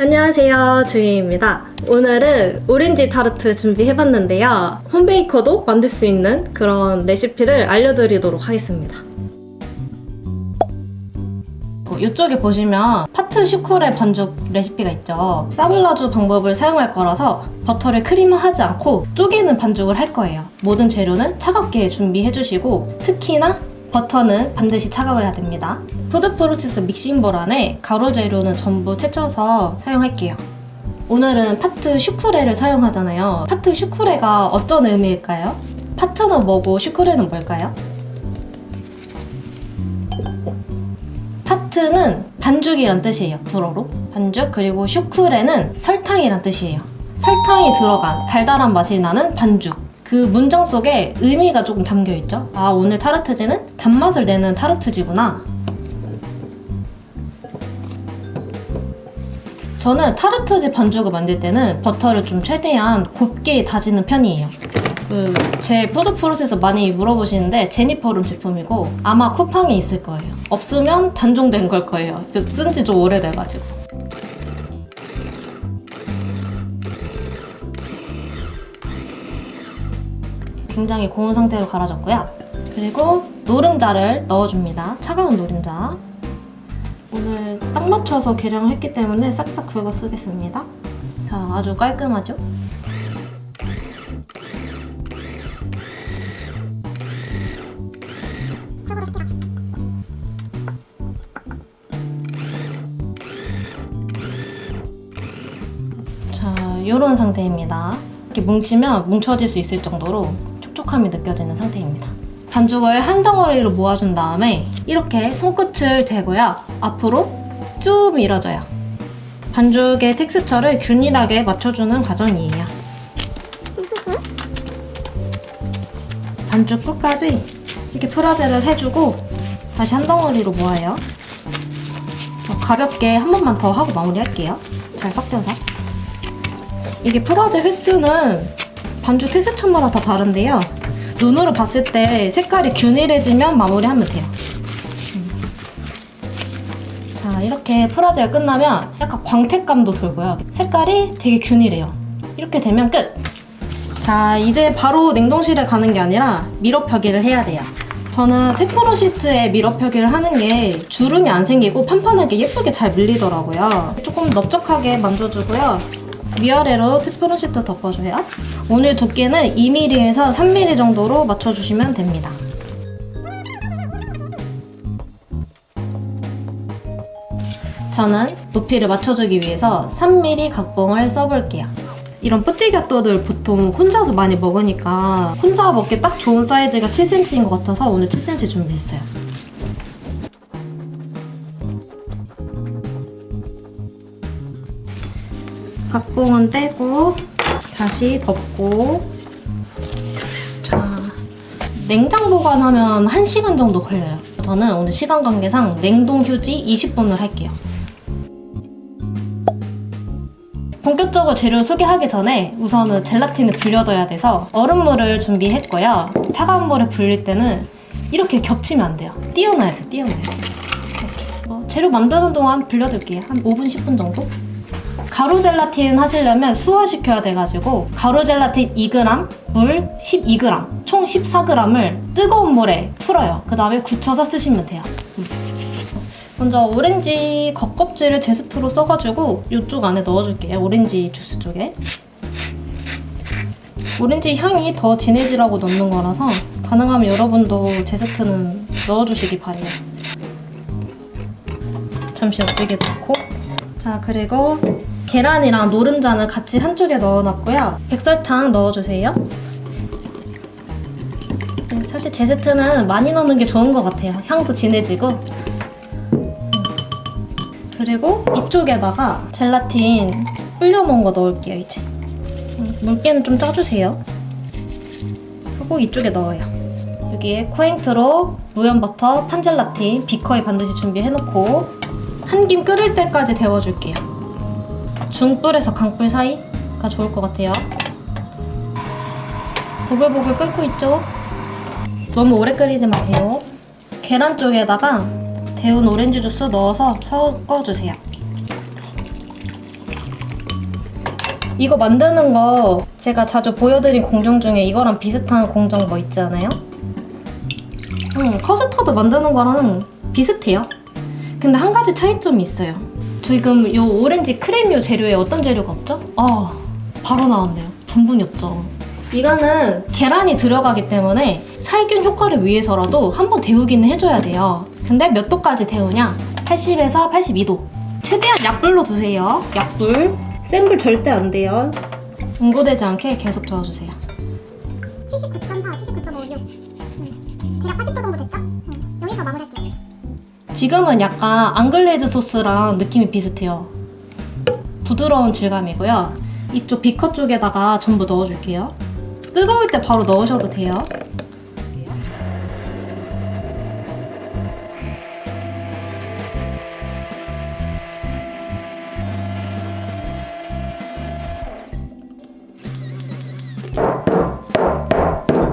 안녕하세요 주희입니다. 오늘은 오렌지 타르트 준비해봤는데요. 홈베이커도 만들 수 있는 그런 레시피를 알려드리도록 하겠습니다. 어, 이쪽에 보시면 파트 슈크레 반죽 레시피가 있죠. 사블라주 방법을 사용할 거라서 버터를 크림하지 않고 쪼개는 반죽을 할 거예요. 모든 재료는 차갑게 준비해주시고 특히나 버터는 반드시 차가워야 됩니다. 푸드 프로세스 믹싱볼 안에 가루 재료는 전부 채쳐서 사용할게요. 오늘은 파트 슈크레를 사용하잖아요. 파트 슈크레가 어떤 의미일까요? 파트는 뭐고 슈크레는 뭘까요? 파트는 반죽이란 뜻이에요. 불어로. 반죽 그리고 슈크레는 설탕이란 뜻이에요. 설탕이 들어간 달달한 맛이 나는 반죽. 그 문장 속에 의미가 조금 담겨 있죠. 아, 오늘 타르트지는 단맛을 내는 타르트지구나. 저는 타르트지 반죽을 만들 때는 버터를 좀 최대한 곱게 다지는 편이에요. 그 제 푸드 프로세서 많이 물어보시는데 제니퍼룸 제품이고 아마 쿠팡에 있을 거예요. 없으면 단종된 걸 거예요. 쓴 지 좀 오래돼가지고. 굉장히 고운 상태로 갈아졌고요. 그리고 노른자를 넣어줍니다. 차가운 노른자. 오늘 딱 맞춰서 계량했기 때문에 싹싹 긁어 쓰겠습니다. 자, 아주 깔끔하죠? 자, 이런 상태입니다. 이렇게 뭉치면 뭉쳐질 수 있을 정도로 촉촉함이 느껴지는 상태입니다. 반죽을 한 덩어리로 모아준 다음에 이렇게 손끝을 대고요. 앞으로 쭉 밀어줘요. 반죽의 텍스처를 균일하게 맞춰주는 과정이에요. 반죽 끝까지 이렇게 프라제를 해주고 다시 한 덩어리로 모아요. 가볍게 한 번만 더 하고 마무리할게요. 잘 섞여서. 이게 프라제 횟수는 반죽 텍스처마다 다 다른데요. 눈으로 봤을 때 색깔이 균일해지면 마무리하면 돼요. 음. 자, 이렇게 프라제가 끝나면 약간 광택감도 돌고요. 색깔이 되게 균일해요. 이렇게 되면 끝! 자, 이제 바로 냉동실에 가는 게 아니라 미러 펴기를 해야 돼요. 저는 테프론 시트에 미러 펴기를 하는 게 주름이 안 생기고 판판하게 예쁘게 잘 밀리더라고요. 조금 넓적하게 만져주고요. 위아래로 테프론 시트 덮어줘요. 오늘 두께는 2mm에서 3mm 정도로 맞춰주시면 됩니다. 저는 높이를 맞춰주기 위해서 3mm 각봉을 써볼게요. 이런 뿌띠가또들 보통 혼자서 많이 먹으니까 혼자 먹기 딱 좋은 사이즈가 7cm인 것 같아서 오늘 7cm 준비했어요. 각봉은 떼고 다시 덮고. 자 냉장 보관하면 1시간 정도 걸려요. 저는 오늘 시간 관계상 냉동 휴지 20분을 할게요. 본격적으로 재료 소개하기 전에 우선은 젤라틴을 불려둬야 돼서 얼음물을 준비했고요. 차가운 물에 불릴 때는 이렇게 겹치면 안 돼요. 띄워놔야 돼 띄워놔야 돼. 어, 재료 만드는 동안 불려둘게요. 한 5분 10분 정도 가루 젤라틴 하시려면 수화시켜야 돼가지고 가루 젤라틴 2g, 물 12g, 총 14g을 뜨거운 물에 풀어요. 그 다음에 굳혀서 쓰시면 돼요. 음. 먼저 오렌지 겉껍질을 제스트로 써가지고 이쪽 안에 넣어줄게요. 오렌지 주스 쪽에. 오렌지 향이 더 진해지라고 넣는 거라서 가능하면 여러분도 제스트는 넣어주시기 바래요. 잠시 옆쪽에 놓고 자 그리고 계란이랑 노른자는 같이 한쪽에 넣어놨고요. 백설탕 넣어주세요. 네, 사실 제스트는 많이 넣는 게 좋은 것 같아요. 향도 진해지고. 그리고 이쪽에다가 젤라틴 불려 놓은 거 넣을게요, 이제. 물기는 좀 짜주세요. 그리고 이쪽에 넣어요. 여기에 코행트로 무염버터, 판젤라틴, 비커에 반드시 준비해놓고 한 김 끓을 때까지 데워줄게요. 중불에서 강불 사이가 좋을 것 같아요. 보글보글 끓고 있죠? 너무 오래 끓이지 마세요. 계란 쪽에다가 데운 오렌지 주스 넣어서 섞어주세요. 이거 만드는 거 제가 자주 보여드린 공정 중에 이거랑 비슷한 공정 뭐 있지 않아요? 음, 커스터드 만드는 거랑 비슷해요. 근데 한 가지 차이점이 있어요. 지금 요 오렌지 크림류 재료에 어떤 재료가 없죠? 아, 바로 나왔네요. 전분이 없죠. 이거는 계란이 들어가기 때문에 살균 효과를 위해서라도 한번 데우기는 해줘야 돼요. 근데 몇 도까지 데우냐? 80에서 82도. 최대한 약불로 두세요. 약불. 센 불 절대 안 돼요. 응고되지 않게 계속 저어주세요. 79.4, 79.56. 음, 대략 80도 정도 됐죠? 음, 여기서 마무리할게요. 지금은 약간 앙글레이즈 소스랑 느낌이 비슷해요. 부드러운 질감이고요. 이쪽 비커 쪽에다가 전부 넣어줄게요. 뜨거울 때 바로 넣으셔도 돼요.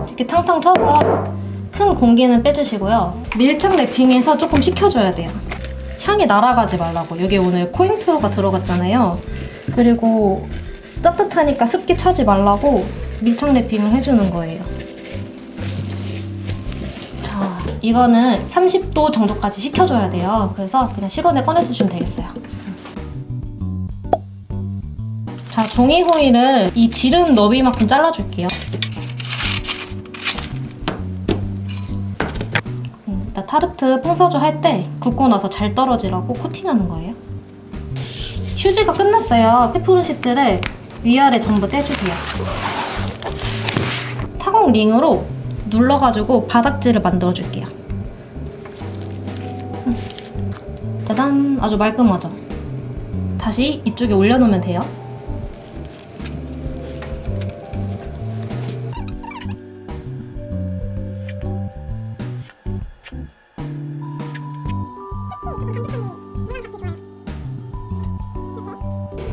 이렇게 탕탕 쳐서 큰 공기는 빼주시고요. 밀착 랩핑해서 조금 식혀줘야 돼요. 향이 날아가지 말라고. 여기 오늘 코잉표가 들어갔잖아요. 그리고 따뜻하니까 습기 차지 말라고 밀착 랩핑을 해주는 거예요. 자, 이거는 30도 정도까지 식혀줘야 돼요. 그래서 그냥 실온에 꺼내주시면 되겠어요. 자, 종이 호일을 이 지름 너비만큼 잘라줄게요. 타르트 뽕서주 할 때 굽고 나서 잘 떨어지라고 코팅하는 거예요. 휴지가 끝났어요. 페퍼론 시트를 위아래 전부 떼주세요. 타공 링으로 눌러가지고 바닥지를 만들어줄게요. 음. 짜잔! 아주 말끔하죠? 다시 이쪽에 올려놓으면 돼요.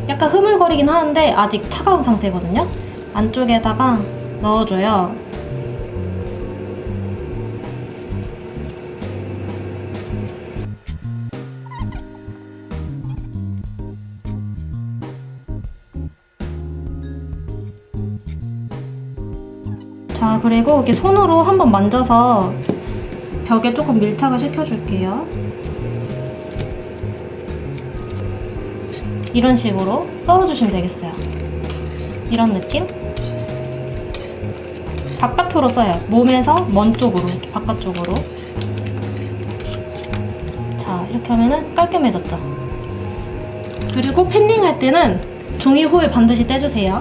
약간 흐물거리긴 하는데 아직 차가운 상태거든요. 안쪽에다가 넣어줘요. 자, 그리고 이렇게 손으로 한번 만져서 벽에 조금 밀착을 시켜줄게요. 이런 식으로 썰어주시면 되겠어요. 이런 느낌? 바깥으로 써요. 몸에서 먼 쪽으로, 바깥쪽으로. 자, 이렇게 하면은 깔끔해졌죠? 그리고 팬딩 할 때는 종이 호일 반드시 떼주세요.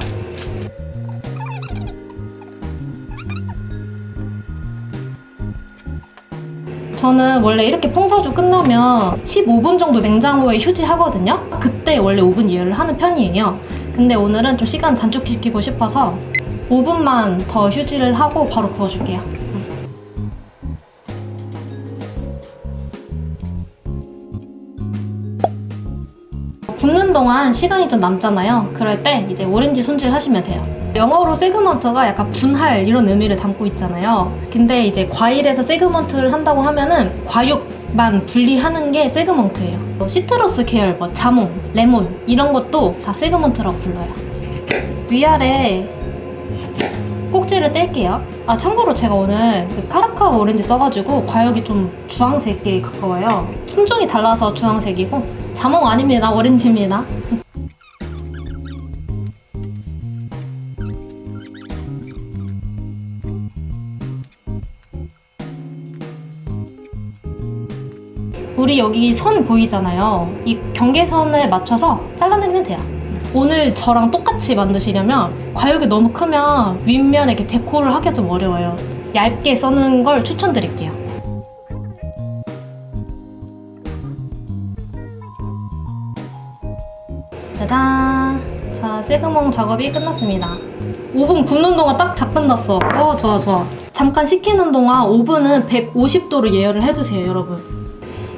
저는 원래 이렇게 퐁서주 끝나면 15분 정도 냉장고에 휴지하거든요. 그때 원래 오븐 예열을 하는 편이에요. 근데 오늘은 좀 시간 단축시키고 싶어서 5분만 더 휴지를 하고 바로 구워줄게요. 굽는 동안 시간이 좀 남잖아요. 그럴 때 이제 오렌지 손질 하시면 돼요. 영어로 세그먼트가 약간 분할 이런 의미를 담고 있잖아요. 근데 이제 과일에서 세그먼트를 한다고 하면은 과육만 분리하는 게 세그먼트예요. 뭐 시트러스 계열, 뭐 자몽, 레몬 이런 것도 다 세그먼트라고 불러요. 위아래 꼭지를 뗄게요. 아 참고로 제가 오늘 그 카라카오 오렌지 써가지고 과육이 좀 주황색에 가까워요. 품종이 달라서 주황색이고 자몽 아닙니다. 오렌지입니다. 우리 여기 선 보이잖아요. 이 경계선에 맞춰서 잘라내면 돼요. 오늘 저랑 똑같이 만드시려면 과육이 너무 크면 윗면에 이렇게 데코를 하기가 좀 어려워요. 얇게 써는 걸 추천드릴게요. 세그몽 작업이 끝났습니다. 오븐 굽는 동안 딱 다 끝났어. 어, 좋아, 좋아. 잠깐 식히는 동안 오븐은 150도로 예열을 해주세요, 여러분.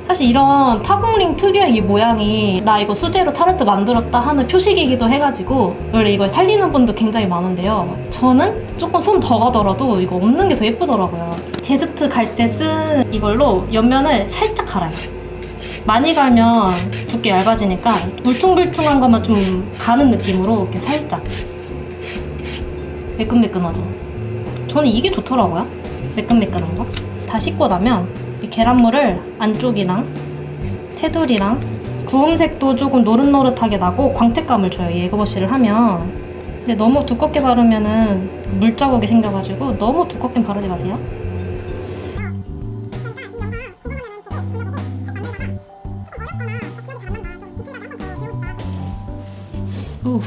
사실 이런 타공링 특유의 이 모양이 나 이거 수제로 타르트 만들었다 하는 표식이기도 해가지고 원래 이걸 살리는 분도 굉장히 많은데요. 저는 조금 손 더 가더라도 이거 없는 게 더 예쁘더라고요. 제스트 갈 때 쓴 이걸로 옆면을 살짝 갈아요. 많이 갈면 두께 얇아지니까 울퉁불퉁한 것만 좀 가는 느낌으로 이렇게 살짝 매끈매끈하죠. 저는 이게 좋더라고요. 매끈매끈한 거. 다 씻고 나면 이 계란물을 안쪽이랑 테두리랑 구움색도 조금 노릇노릇하게 나고 광택감을 줘요. 이 에그워시를 하면. 근데 너무 두껍게 바르면은 물자국이 생겨가지고 너무 두껍게 바르지 마세요. 우.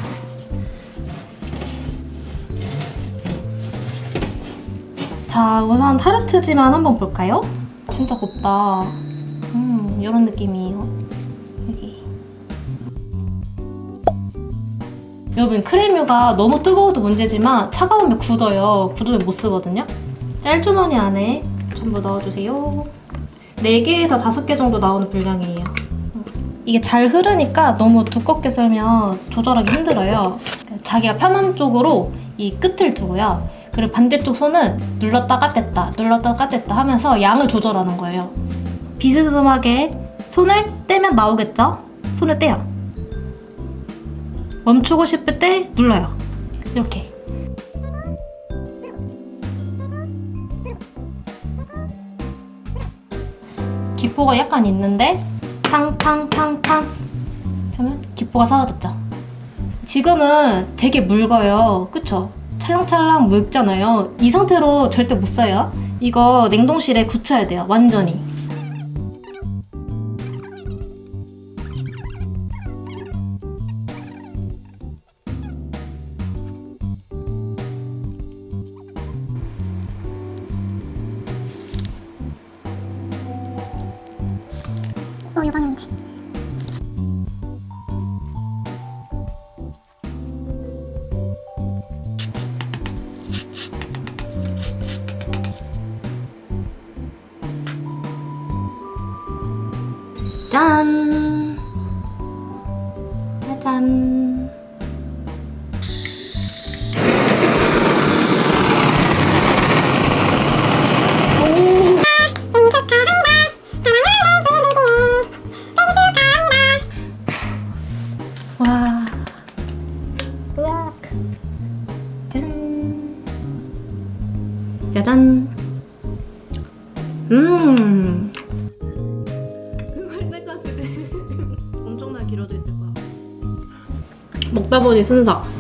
자, 우선 타르트지만 한번 볼까요? 진짜 곱다. 음, 이런 느낌이에요. 여기. 여러분, 크레뮤가 너무 뜨거워도 문제지만 차가우면 굳어요. 굳으면 못 쓰거든요. 짤주머니 안에 전부 넣어주세요. 4개에서 5개 정도 나오는 분량이에요. 이게 잘 흐르니까 너무 두껍게 썰면 조절하기 힘들어요. 자기가 편한 쪽으로 이 끝을 두고요. 그리고 반대쪽 손은 눌렀다가 뗐다, 눌렀다가 뗐다 하면서 양을 조절하는 거예요. 비스듬하게 손을 떼면 나오겠죠? 손을 떼요. 멈추고 싶을 때 눌러요. 이렇게. 기포가 약간 있는데 탕탕탕탕 하면 기포가 사라졌죠. 지금은 되게 묽어요. 그쵸? 찰랑찰랑 묽잖아요. 이 상태로 절대 못 써요. 이거 냉동실에 굳혀야 돼요. 완전히. 방향이지. 짠! 짜잔! 와. 으악. 짠. 짜잔. 음. 할 때까지 엄청나게 길어져 있을 거야. 먹다 보니 순삭.